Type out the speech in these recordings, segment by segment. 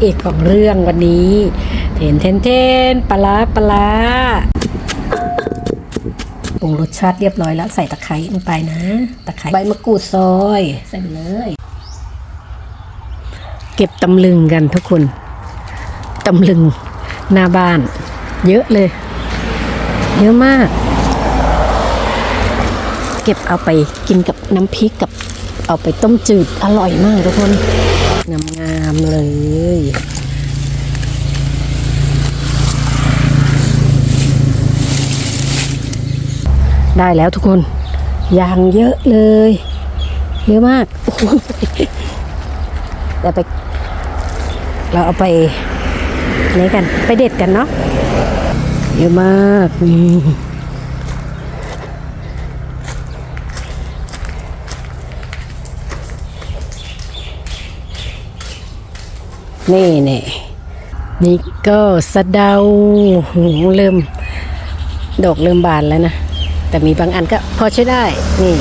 เอกของเรื่องวันนี้ เทนเทนเทนปลาปลาร้าปรุงรสชาติเรียบร้อยแล้วใส่ตะไคร้ลงไปนะ ตะไคร้ใบมะกรูดซอย ใส่ไปเลย เก็บตำลึงกันทุกคนตำลึงหน้าบ้าน เยอะเลย เยอะมาก เก็บเอาไปกินกับน้ำพริกกับเอาไปต้มจืดอร่อยมากทุกคน งามๆเลยได้แล้วทุกคนยางเยอะเลย เยอะมากเดี๋ยวไป เราเอาไปอันนี้กัน ไปเด็ดกันเนาะเยอะมากนี่ นี่นี่นี่ก็สะเดาหูเริ่มดอกเริ่มบานแล้วนะ แต่มีบางอันก็พอใช้ได้ นี่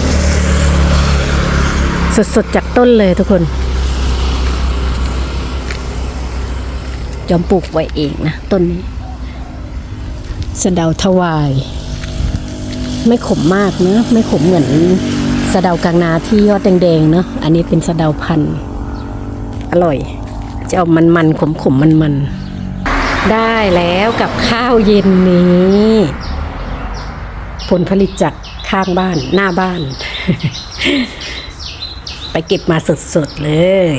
สดๆจากต้นเลยทุกคนจอมปลูกไว้เองนะ ต้นนี้ สะเดาถวาย ไม่ขมมากเนะไม่ขมเหมือนสะเดากลางนาที่ยอดแดงๆเนอะอันนี้เป็นสะเดาพันธุ์อร่อย จะเอามันๆขมๆมันๆได้แล้วกับข้าวเย็นนี้ ผลผลิตจากข้างบ้านหน้าบ้าน ไปเก็บมาสดๆเลย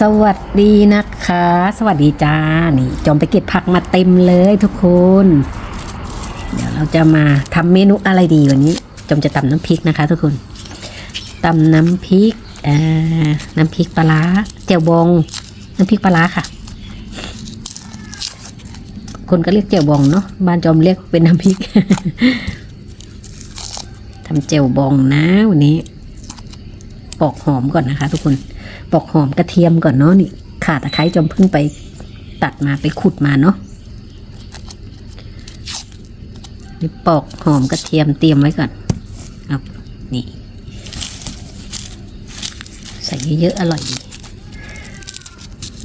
สวัสดีนะคะ สวัสดีจ้า นี่จอมไปเก็บผักมาเต็มเลยทุกคน เดี๋ยวเราจะมาทำเมนูอะไรดีวันนี้ จอมจะตำน้ำพริกนะคะทุกคนตำน้ำพริก อ่าน้ำพริกปลาร้าเจียวบอง น้ำพริกปลาร้าค่ะ คนก็เรียกเจียวบองเนาะบ้านจอมเรียกเป็นน้ำพริกทำเจียวบองนะวันนี้ ปอกหอมก่อนนะคะ ทุกคนปอกหอมกระเทียมก่อนเนาะนี่ข่าตะไคร้จอมเพิ่งไปตัดมาไปขุดมาเนาะนี่ปอกหอมกระเทียมเตรียมไว้ก่อนครับนี่ ใส่เยอะๆอร่อยดี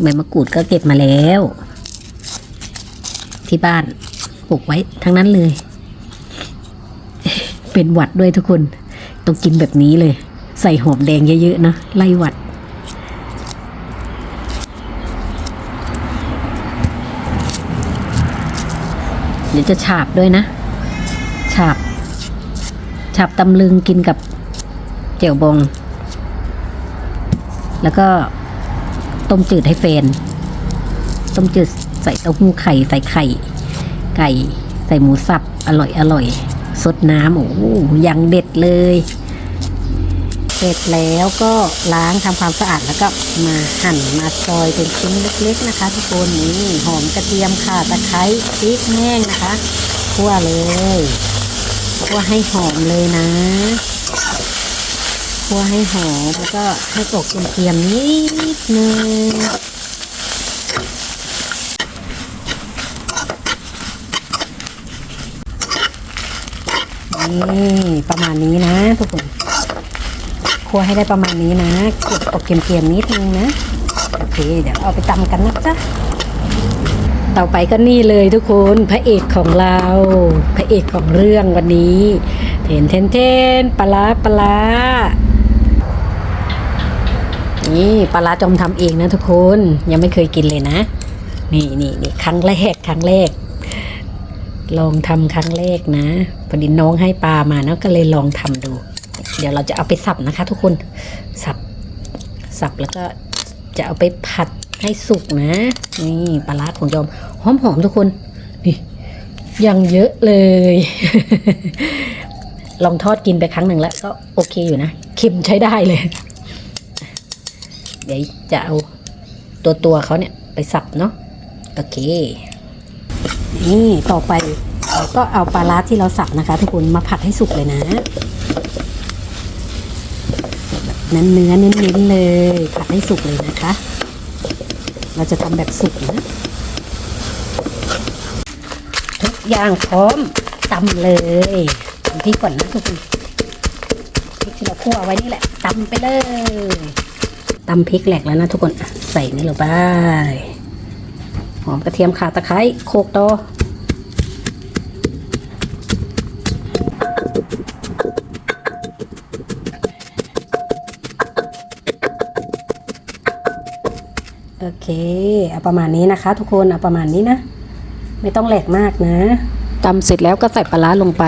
ใบมะกรูดก็เก็บมาแล้ว ที่บ้านปลูกไว้ทั้งนั้นเลย เป็นหวัดด้วยทุกคน ต้องกินแบบนี้เลย ใส่หอมแดงเยอะๆนะไล่หวัดเดี๋ยวจะฉาบด้วยนะ ฉาบ ฉาบตำลึงกินกับเจียวบอง แล้วก็ต้มจืดให้เฟน ต้มจืดใส่เต้าหู้ไข่ใส่ไข่ ไก่ใส่หมูสับอร่อยอร่อยสดน้ำโอ้ยังเด็ดเลยเสร็จแล้วก็ล้างทำความสะอาดแล้วก็มาหั่นมาซอยเป็นชิ้นเล็กๆนะคะ ทุกคนนี่หอมกระเทียมค่ะตะไคร้พริกแห้งนะคะคั่วเลยคั่วให้หอมเลยนะ คั่วให้หอมแล้วก็ให้ตกเทียมๆนิดนึงนี่ประมาณนี้นะทุกคนคั่วให้ได้ประมาณนี้นะเก็บออกเกรียมๆนิดนึงนะโอเคเดี๋ยวเอาไปตำกันนะจ๊ะต่อไปก็นี่เลยทุกคนพระเอกของเรา พระเอกของเรื่องวันนี้ เทนเทนเทนปลาปลา นี่ปลาร้าจอมทำเองนะทุกคนยังไม่เคยกินเลยนะ นี่นี่นี่ครั้งแรกครั้งแรก ลองทำครั้งแรกนะพอดีน้องให้ปลามานะก็เลยลองทำดู เดี๋ยวเราจะเอาไปสับนะคะ ทุกคนสับสับแล้วก็จะเอาไปผัดให้สุกนะ นี่ปลาร้าของยอมหอมหอมๆทุกคนนี่ยังเยอะเลย ลองทอดกินไปครั้งหนึ่งแล้วก็โอเคอยู่นะเค็มใช้ได้เลย เดี๋ยวจะเอาตัวตัวๆเขาเนี่ยไปสับเนาะโอเค นี่ต่อไปเราก็เอาปลาร้าที่เราสับนะคะ ทุกคนมาผัดให้สุกเลยนะเนื้อเนื้อเน้นๆเลยผัดให้สุกเลยนะคะ เราจะทำแบบสุกนะทุกอย่างพร้อมตำเลยทำพริกก่อนนะทุกคนพริกที่เราคั่วไว้นี่แหละตำไปเลย ตำพริกแหลกแล้วนะทุกคนอะใส่นี่ลงไปหอมกระเทียมข่าตะไคร้โขลกต่อโอเคเอาประมาณนี้นะคะ ทุกคนเอาประมาณนี้นะ ไม่ต้องแหลกมากนะตำเสร็จแล้วก็ใส่ปลาร้าลงไป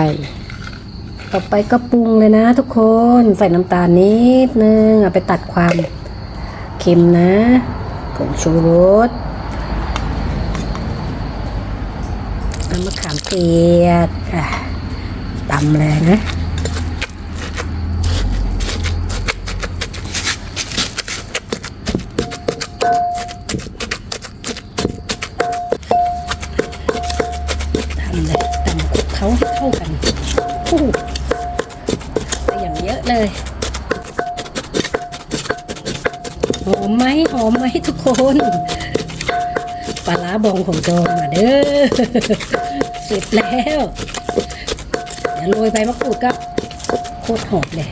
ต่อไปก็ปรุงเลยนะ ทุกคนใส่น้ำตาลนิดนึงเอาไปตัดความเค็มนะผงชูรสน้ำมะขามเปียกอะตำเลยนะทำเลยตำคุกเขาให้เข้ากัน อมไหมหอมไหมทุกคนปลาร้าบองของจอมมาเด้อเสร็จแล้ว เดี๋ยวโรยใบมะกรูดก็โคตรหอมเลย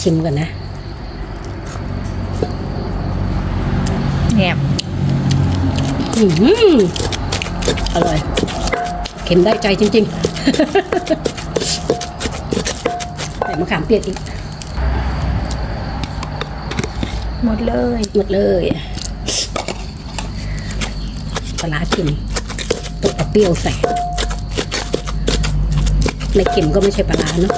ชิมกันนะแหนบอืมอร่อย เค็มได้ใจจริงๆใส่มะขามเปียกอีก หมดเลย หมดเลยปลาร้าเค็มต้องเอาเปรี้ยวใส่ไม่เค็มก็ไม่ใช่ปลาร้าเนาะ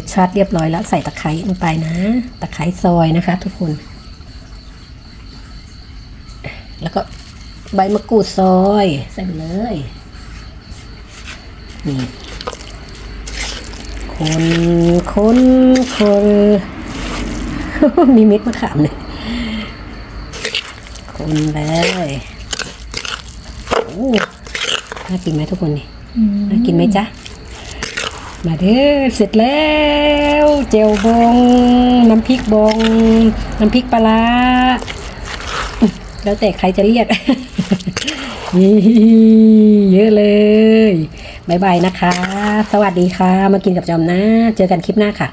ปรุงรสชาติเรียบร้อยแล้วใส่ตะไคร้ลงไปนะ ตะไคร้ซอยนะคะ ทุกคน แล้วก็ใบมะกรูดซอย ใส่ไปเลยนี่คนคนคนมีเม็ดมะขามเลยคนเลยโอ้น่ากินไหมทุกคนนี่น่ากินไหมจ๊ะ มาเด้อเสร็จแล้วเจลบองน้ำพริกบองน้ำพริกปลาร้าแล้วแต่ใครจะเรียกนี่เยอะเลยบายบายนะคะ สวัสดีค่ะ มากินกับจอมนะ เจอกันคลิปหน้าค่ะ